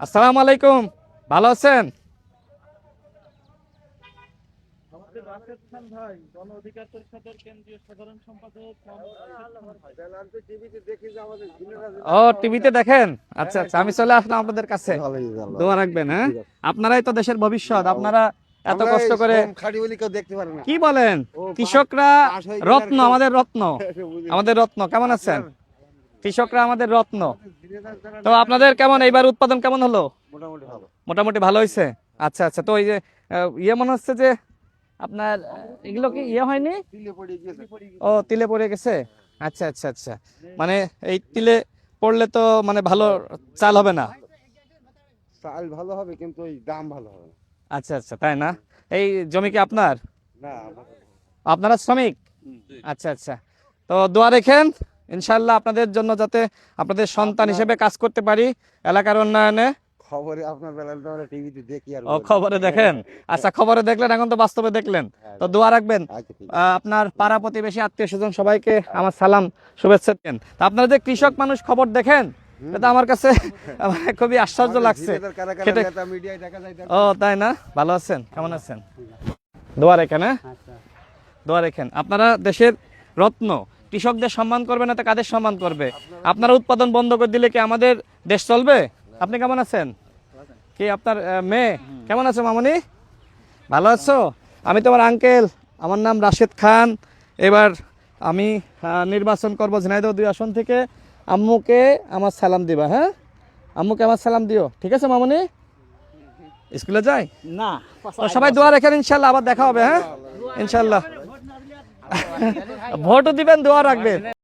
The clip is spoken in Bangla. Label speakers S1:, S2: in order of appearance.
S1: আসসালামু আলাইকুম। ভালো আছেন?
S2: আমাদের রাশেদ খান ভাই গণ অধিকার পরিষদের কেন্দ্রীয় সাধারণ সম্পাদক
S1: ও টিভিতে দেখেন? আচ্ছা আচ্ছা আমি চলে আসলাম আপনাদের কাছে। দোয়া রাখবেন হ্যাঁ? আপনারাই তো দেশের ভবিষ্যৎ আপনারা এত কষ্ট করে কি বলেন? কৃষকরা রত্ন আমাদের রত্ন। আমাদের রত্ন কেমন আছেন? কৃষকরা আমাদের রত্ন। তো আপনাদের কেমন এইবার উৎপাদন কেমন হলো?
S3: মোটামুটি ভালো।
S1: হয়েছে? আচ্ছা আচ্ছা তো ওই যে ইয়ে মনে হচ্ছে যে আপনার এগুলো কি ইয়ে হয়নি? ও তিলে পড়ে গেছে? আচ্ছা আচ্ছা আচ্ছা। মানে এই তিলে পড়লে তো মানে ভালো চাল হবে না।
S3: চাল ভালো হবে কিন্তু ওই দাম ভালো হবে
S1: আচ্ছা আচ্ছা তাই না? এই জমি কি আপনার?
S3: না
S1: আপনারা শ্রমিক? আচ্ছা আচ্ছা। তো দোয়া রেখেন। ইনশাল্লাহ আপনাদের জন্য যাতে আপনাদের সন্তান হিসেবে কাজ করতে পারি এলাকার উন্নয়নে।
S3: খবরে আপনার বেলায় টিভিতে দেখি আর
S1: ও খবরে দেখেন? আচ্ছা খবরে দেখলেন এখন তো বাস্তবে দেখলেন। তো দোয়া রাখবেন।
S3: আচ্ছা
S1: আপনার পাড়া প্রতিবেশী আত্মীয় স্বজন সবাইকে আমার সালাম শুভেচ্ছা দেন আপনারা যে কৃষক মানুষ খবর দেখেন এটা আমার কাছে খুবই আশ্চর্য লাগছে। ও তাই না? ভালো আছেন? কেমন আছেন? দোয়া রেখেন হ্যাঁ? দোয়া রেখেন। আপনারা দেশের রত্ন কৃষকদের সম্মান করবে না তো কাদের সম্মান করবে? আপনারা উৎপাদন বন্ধ করে দিলে কি আমাদের দেশ চলবে? আপনি কেমন আছেন? কি আপনার মেয়ে? কেমন আছো মামনি? ভালো আছো? আমি তোমার আঙ্কেল আমার নাম রাশেদ খান। এবার আমি নির্বাচন করব ঝিনাইদহ দুই আসন থেকে। আম্মুকে আমার সালাম দিবা হ্যাঁ? আম্মুকে আমার সালাম দিও। ঠিক আছে মামনি? স্কুলে যাই
S2: না
S1: সবাই দোয়া রেখেন ইনশাল্লাহ আবার দেখা হবে হ্যাঁ? ইনশাল্লাহ। ভোটও দিবেন দোয়া রাখবেন।